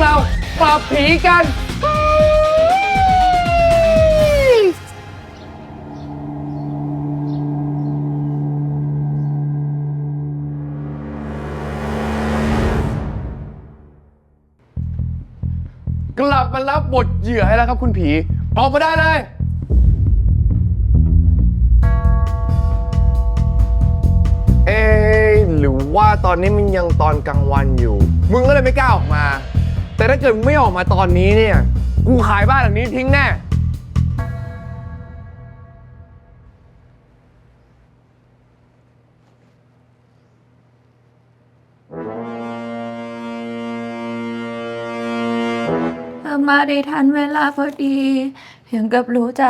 เราปราบผีกันกลับมารับบทเหยื่อให้แล้วครับคุณผี ออกมาได้เลย เอะหรือว่าตอนนี้มันยังตอนกลางวันอยู่ มึงก็เลยไม่กล้าออกมา ถ้าเกิดมึงไม่ออกมาตอนนี้เนี่ย กูขายบ้านหลังนี้ทิ้งแน่ เธอมาได้ทันเวลาพอดีอย่างกับรู้ใจ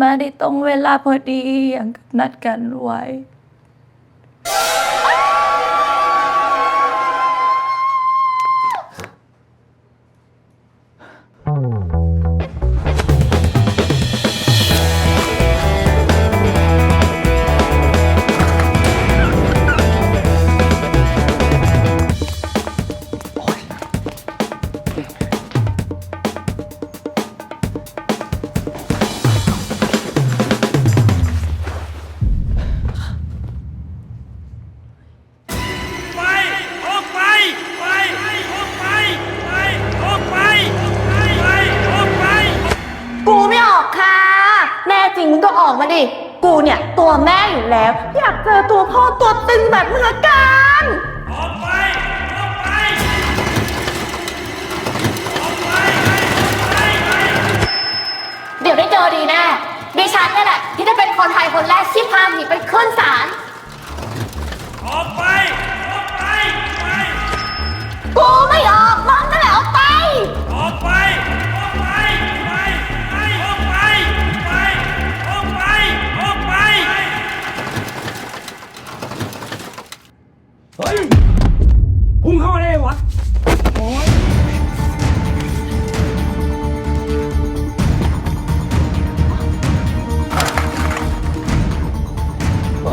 มาได้ตรงเวลาพอดีอย่างกับนัดกันไว้ มึงก็ออกมาดิ กูเนี่ยตัวแม่อยู่แล้ว อยากเจอตัวพ่อตัวตึงแบบมึงละกัน ออกไป ออกไปเดี๋ยวได้เจอดีแน่ดิฉันเนี่ยแหละที่จะเป็นคนไทยคนแรกที่พาผีไปขึ้นศ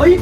โอ้ย